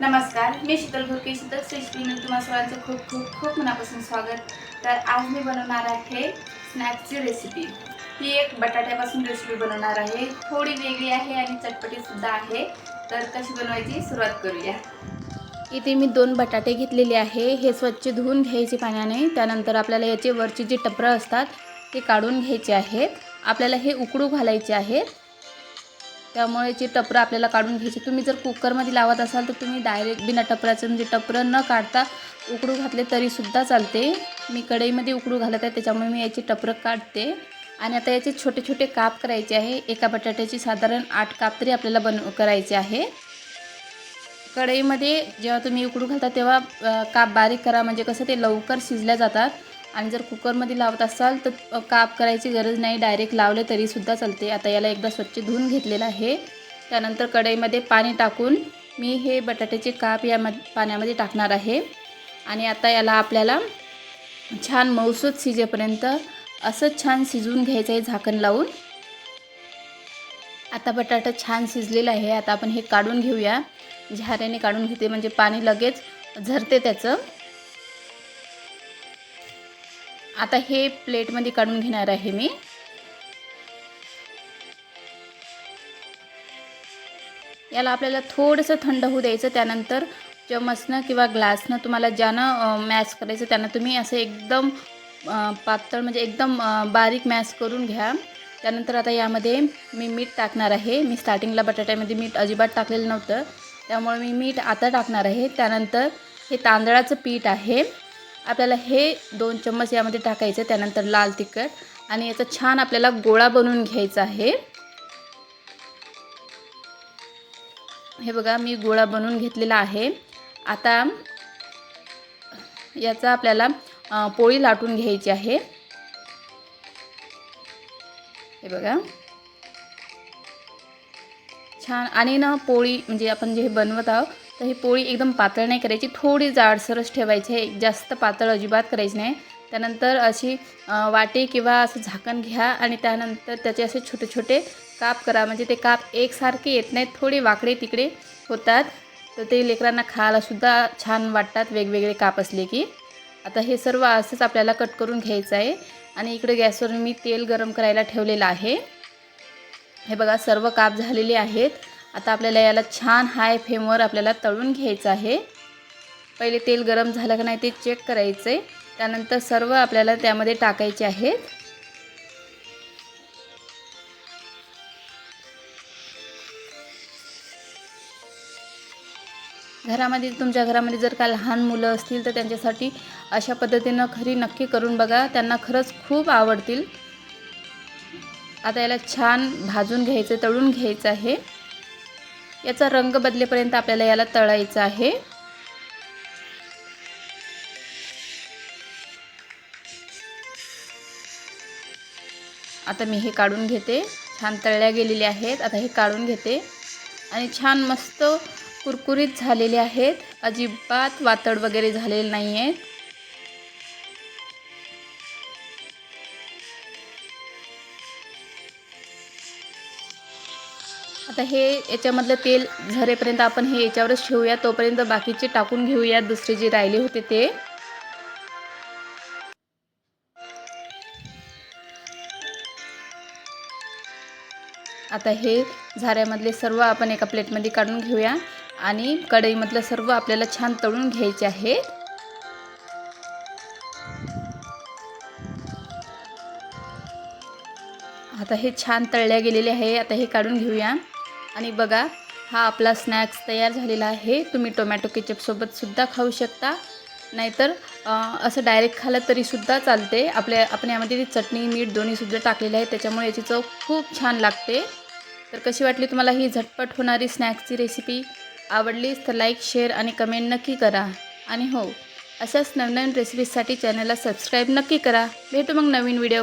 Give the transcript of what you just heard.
नमस्कार मी शीतल भुरके शीतल श्रेष्ठीने तुम्हा सर्वांचं खूप खूप खूप मनापासून स्वागत. तर आज मी बनवणार आहे स्नॅक्सची रेसिपी ही एक बटाट्यापासून रेसिपी बनवणार आहे. थोडी वेगळी आहे आणि चटपटीसुद्धा आहे. तर कशी बनवायची सुरुवात करूया. इथे मी दोन बटाटे घेतलेले आहे. हे स्वच्छ धुवून घ्यायचे पाण्याने. त्यानंतर आपल्याला याचे वरचे जे टपरं असतात ते काढून घ्यायचे आहेत. आपल्याला हे उकडू घालायचे आहेत. त्यामुळे जे टपरं आपल्याला काढून घ्यायची तुम्ही जर कुकरमध्ये लावत असाल तर तुम्ही डायरेक्ट बिना टपराचं म्हणजे टपरं न काढता उकडू घातले तरीसुद्धा चालते. मी कढईमध्ये उकडू घालत आहे त्याच्यामुळे मी याची टपरं काढते. आणि आता याचे छोटे छोटे काप करायचे आहे. एका बटाट्याची साधारण आठ काप तरी आपल्याला बन करायचे आहे. कढईमध्ये जेव्हा तुम्ही उकडू घालता तेव्हा काप बारीक करा. म्हणजे कसं ते लवकर शिजल्या जातात. आणि जर कुकरमध्ये लावत असाल तर काप करायची गरज नाही. डायरेक्ट लावले तरीसुद्धा चालते. आता याला एकदा स्वच्छ धुवून घेतलेलं आहे. त्यानंतर कढईमध्ये पाणी टाकून मी हे बटाट्याचे काप या पाण्यामध्ये टाकणार आहे. आणि आता याला आपल्याला छान मौसूद शिजेपर्यंत असं छान शिजवून घ्यायचं आहे झाकण लावून. आता बटाटा छान शिजलेला आहे. आता आपण हे काढून घेऊया. झाऱ्याने काढून घेते. म्हणजे पाणी लगेच झरते त्याचं. आता हे प्लेटमध्ये काढून घेणार आहे मी. याला आपल्याला थोडंसं थंड होऊ द्यायचं त्यानंतर चमचनं किंवा ग्लासनं तुम्हाला ज्यानं मॅश करायचं त्यानं तुम्ही असं एकदम पातळ म्हणजे एकदम बारीक मॅश करून घ्या. त्यानंतर आता यामध्ये मी मीठ टाकणार आहे. मी स्टार्टिंगला बटाट्यामध्ये मीठ अजिबात टाकलेलं नव्हतं. त्यामुळे मी मीठ आता टाकणार आहे. त्यानंतर हे तांदळाचं पीठ आहे. आपल्याला हे दोन चम्मच यामध्ये टाकायचं त्यानंतर लाल तिखट. आणि याचा छान आपल्याला गोळा बनवून घ्यायचा आहे. हे बघा मी गोळा बनवून घेतलेला आहे. आता याचा आपल्याला पोळी लाटून घ्यायची आहे. हे बघा. छान. आणि ना पोळी म्हणजे आपण जे हे बनवत आहोत तर ही पोळी एकदम पातळ नाही करायची थोडी जाडसरच ठेवायची आहे. जास्त पातळ अजिबात करायची नाही. त्यानंतर अशी वाटे वाटी किंवा असं झाकण घ्या आणि त्यानंतर त्याचे असे छोटे छोटे काप करा. म्हणजे ते काप एकसारखे येत नाहीत थोडे वाकडे तिकडे होतात. तर ते लेकरांना खायलासुद्धा छान वाटतात वेगवेगळे काप असले की. आता हे सर्व असंच आपल्याला कट करून घ्यायचं आहे. आणि इकडे गॅसवर मी तेल गरम करायला ठेवलेलं आहे. हे बघा सर्व काप झालेले आहेत. आता आपल्याला याला छान हाय फ्लेमवर आपल्याला तळून घ्यायचं आहे. पहिले तेल गरम झालं का नाही ते चेक करायचं आहे त्यानंतर सर्व आपल्याला त्यामध्ये टाकायचे आहेत. घरामध्ये तुमच्या घरामध्ये जर का लहान मुलं असतील तर त्यांच्यासाठी अशा पद्धतीनं खरी नक्की करून बघा. त्यांना खरंच खूप आवडतील. आता याला छान भाजून घ्यायचं तळून घ्यायचं आहे. याचा रंग बदलेपर्यंत आपल्याला याला तळायचं आहे. आता मी हे काढून घेते. छान तळल्या गेलेले आहेत. आता हे काढून घेते. आणि छान मस्त कुरकुरीत झालेले आहेत. अजिबात वातड वगैरे झालेले नाही आहेत आता हे याच्यामधलं तेल झरेपर्यंत आपण हे याच्यावरच ठेवूया. तोपर्यंत बाकीचे टाकून घेऊया. दुसरे जे राहिले होते ते. आता हे झाऱ्यामधले सर्व आपण एका प्लेटमध्ये काढून घेऊया. आणि कढईमधलं सर्व आपल्याला छान तळून घ्यायचे आहे. आता हे छान तळल्या गेलेले आहे. आता हे काढून घेऊया. आणि बघा हा आपला स्नॅक्स तयार झालेला आहे. तुम्ही टोमॅटो केचपसोबतसुद्धा खाऊ शकता. नाहीतर असं डायरेक्ट खाल्लं तरीसुद्धा चालते. आपल्या आपण यामध्ये चटणी मीठ दोन्हीसुद्धा टाकलेले आहे त्याच्यामुळे याची चव खूप छान लागते. तर कशी वाटली तुम्हाला ही झटपट होणारी स्नॅक्सची रेसिपी आवडलीच तर लाईक शेअर आणि कमेंट नक्की करा. आणि हो अशाच नवनवीन रेसिपीजसाठी चॅनलला सबस्क्राईब नक्की करा. भेटू मग नवीन व्हिडिओ